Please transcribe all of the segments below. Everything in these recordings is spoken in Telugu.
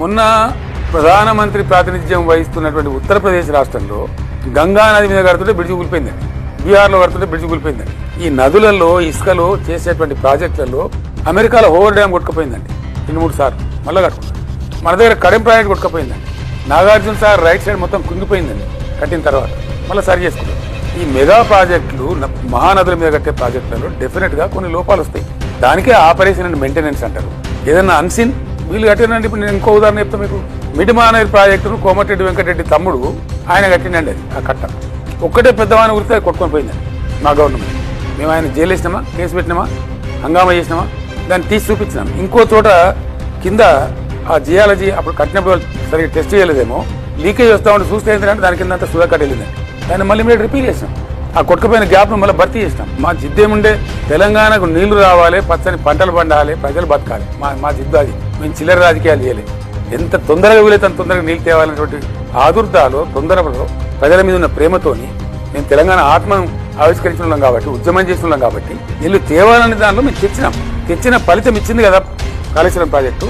మొన్న ప్రధానమంత్రి ప్రాతినిధ్యం వహిస్తున్నటువంటి ఉత్తరప్రదేశ్ రాష్ట్రంలో గంగా నది మీద కడుతుంటే బ్రిడ్జి కూలిపోయిందండి బీహార్లో కడుతుంటే బ్రిడ్జి కూలిపోయిందండి ఈ నదులలో ఇసుకలో చేసేటువంటి ప్రాజెక్టులలో అమెరికాలో ఓవర్ డ్యామ్ కొట్టుకుపోయిందండి. రెండు మూడు సార్లు మళ్ళీ కట్టుకున్నారు మన దగ్గర కడెం ప్రాజెక్ట్ కొట్టుకుపోయిందండి. నాగార్జున సార్ రైట్ సైడ్ మొత్తం కుంగిపోయిందండి. కట్టిన తర్వాత మళ్ళీ సరి చేసుకున్నారు ఈ మెగా ప్రాజెక్టులు మహానదుల మీద కట్టే ప్రాజెక్టులలో డెఫినెట్గా కొన్ని లోపాలు వస్తాయి. దానికే ఆపరేషన్ అండ్ మెయింటెనెన్స్ అంటారు. ఏదైనా అన్సిన్ వీళ్ళు కట్టినండి ఇప్పుడు నేను ఇంకో ఉదాహరణ చెప్తాను మీకు. మిడిమానేరు ప్రాజెక్టును కోమటిరెడ్డి వెంకటరెడ్డి తమ్ముడు ఆయన కట్టినండి అది ఆ కట్ట. ఒక్కటే పెద్దవాని ఉరితే కొట్టుకొని పోయిందండి మా గవర్నమెంట్. మేము ఆయన జైలు వేసినామా? కేసు పెట్టినామా? హంగామా చేసినామా? దాన్ని తీసి చూపించినాం. ఇంకో చోట కింద ఆ జియాలజీ అప్పుడు కట్టినప్పుడు సరిగ్గా టెస్ట్ చేయలేదేమో. లీకేజ్ వస్తా ఉంటే చూస్తే ఏంటంటే దాని కింద అంతా సుధాకర్ వెళ్ళిందండి దాన్ని మళ్ళీ మీరు రిపీల్ చేసినాం. ఆ కొట్టుకుపోయిన గ్యాప్ను మళ్ళీ భర్తీ చేసినాం. మా జిద్దేముండే తెలంగాణకు నీళ్ళు రావాలి పచ్చని పంటలు పండాలి ప్రజలు బతకాలి. మా మా జిద్దు అది. మేము చిల్లర రాజకీయాలు చేయలేదు ఎంత తొందరగా వీలైతే అంత తొందరగా నీళ్ళు తేవాలనేటువంటి ఆదుర్దాలో తొందరలో ప్రజల మీద ఉన్న ప్రేమతోని మేము తెలంగాణ ఆత్మను ఆవిష్కరించున్నాం కాబట్టి ఉద్యమం చేస్తున్నాం కాబట్టి నీళ్ళు తేవాలనే దానిలో మేము తెచ్చినాం. తెచ్చిన ఫలితం ఇచ్చింది కదా కాళేశ్వరం ప్రాజెక్టు.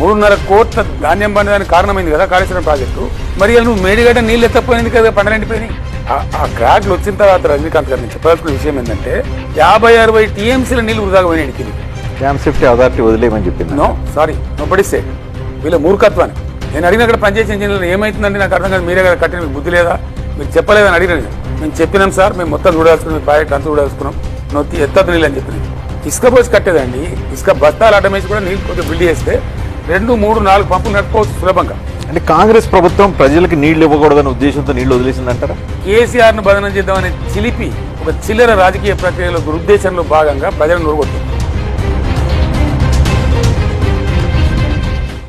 మూడున్నర కోట్ల ధాన్యం పండడానికి కారణమైంది కదా కాళేశ్వరం ప్రాజెక్టు. మరి నువ్వు మేడిగడ్డ నీళ్ళు ఎత్తపోయింది కదా పండరెండిపోయినాయి ఆ- క్రాక్లు వచ్చిన తర్వాత రజనీకాంత్ గారు నేను చెప్పాల్సిన విషయం ఏంటంటే యాభై అరవై టీఎంసీల నీళ్ళు వృధాగా పోయినాయి డ్యామ్ సేఫ్టీ అథారిటీ వదిలేయమని చెప్పింది. నో సారీ నో పడిస్తే వీళ్ళ మూర్ఖత్వాన్ని. నేను అడిగిన అక్కడ పనిచేసే ఇంజనీర్లు ఏమైతుందండి? నాకు అర్థం కాదు. మీరే కదా కట్టిన మీకు బుద్ధి లేదా? మీరు చెప్పలేదని అడిగిన మేము చెప్పినాం సార్ మేము మొత్తం చూడాల్సుకున్నాం ప్రాజెక్ట్ అంతా చూడాల్సుకున్నాం. నొత్తి ఎత్తదు నీళ్ళు అని చెప్పినాం ఇసుక పోసి కట్టేదండి. ఇసుక బస్తాలు అడ్డమేసి కూడా నీళ్ళు కొంచెం బిల్డ్ చేస్తే రెండు మూడు నాలుగు పంపులు నడుపుకోవచ్చు సులభంగా. అంటే కాంగ్రెస్ ప్రభుత్వం ప్రజలకు నీళ్ళు ఇవ్వకూడదనే ఉద్దేశంతో నీళ్ళు వదిలేసిందంటారా? కేసీఆర్ను బదనం చేద్దామనే చిలిపి ఒక చిల్లర రాజకీయ ప్రక్రియలో దురుద్దేశంలో భాగంగా ప్రజలను నూరుగొట్టింది.